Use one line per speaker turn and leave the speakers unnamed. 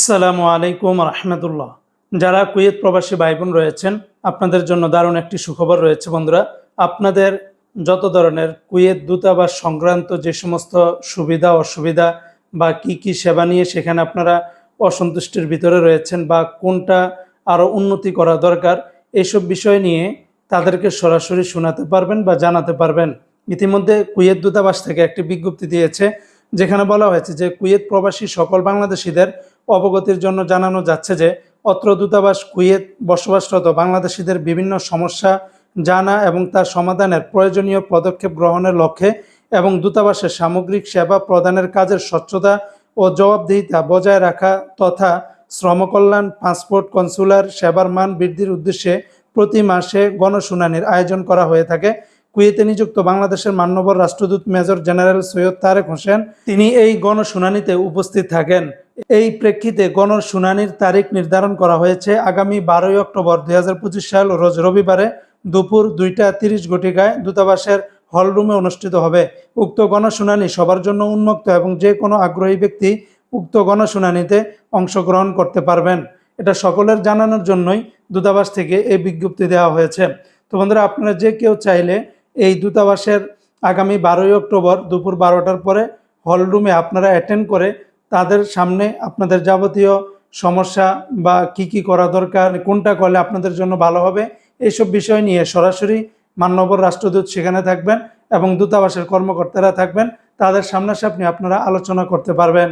আসসালামু আলাইকুম রহমতুল্লাহ। যারা কুয়েত প্রবাসী ভাই বোন রয়েছেন, আপনাদের জন্য দারুণ একটি সুখবর রয়েছে বন্ধুরা। আপনাদের যত ধরনের কুয়েত দূতাবাস সংক্রান্ত যে সমস্ত সুবিধা, অসুবিধা বা কি কি সেবা নিয়ে সেখানে আপনারা অসন্তুষ্টির ভিতরে রয়েছেন বা কোনটা আরও উন্নতি করা দরকার এইসব বিষয় নিয়ে তাদেরকে সরাসরি শোনাতে পারবেন বা জানাতে পারবেন। ইতিমধ্যে কুয়েত দূতাবাস থেকে একটি বিজ্ঞপ্তি দিয়েছে, যেখানে বলা হয়েছে যে কুয়েত প্রবাসী সকল বাংলাদেশিদের অবগতির জন্য জানানো যাচ্ছে যে, অত্র দূতাবাস কুয়েত বসবাসরত বাংলাদেশিদের বিভিন্ন সমস্যা জানা এবং তার সমাধানের প্রয়োজনীয় পদক্ষেপ গ্রহণের লক্ষ্যে এবং দূতাবাসের সামগ্রিক সেবা প্রদানের কাজের স্বচ্ছতা ও জবাবদিহিতা বজায় রাখা তথা শ্রমকল্যাণ, পাসপোর্ট কনসুলার সেবার মান বৃদ্ধির উদ্দেশ্যে প্রতি মাসে গণশুনানির আয়োজন করা হয়ে থাকে। কুয়েতে নিযুক্ত বাংলাদেশের মান্যবর রাষ্ট্রদূত মেজর জেনারেল সৈয়দ তারেক হোসেন, তিনি এই গণশুনানিতে উপস্থিত থাকেন। এই প্রেক্ষিতে গণশুনানির তারিখ নির্ধারণ করা হয়েছে আগামী বারোই অক্টোবর দু হাজার পঁচিশ সাল রোজ রবিবারে দুপুর দুইটা তিরিশ ঘটিকায় দূতাবাসের হলরুমে অনুষ্ঠিত হবে। উক্ত গণশুনানি সবার জন্য উন্মুক্ত এবং যে কোনো আগ্রহী ব্যক্তি উক্ত গণশুনানিতে অংশগ্রহণ করতে পারবেন। এটা সকলের জানানোর জন্যই দূতাবাস থেকে এই বিজ্ঞপ্তি দেওয়া হয়েছে। তো বন্ধুরা, আপনারা যে কেউ চাইলে এই দূতাবাসের আগামী বারোই অক্টোবর দুপুর বারোটার পরে হলরুমে আপনারা অ্যাটেন্ড করে তাদের সামনে আপনাদের যাবতীয় সমস্যা বা কি কি করা দরকার, কোনটা করলে আপনাদের জন্য ভালো হবে, এইসব বিষয় নিয়ে সরাসরি মান্যবর রাষ্ট্রদূত সেখানে থাকবেন এবং দূতাবাসের কর্মকর্তারা থাকবেন। তাদের সামনাসামনি আপনারা আলোচনা করতে পারবেন।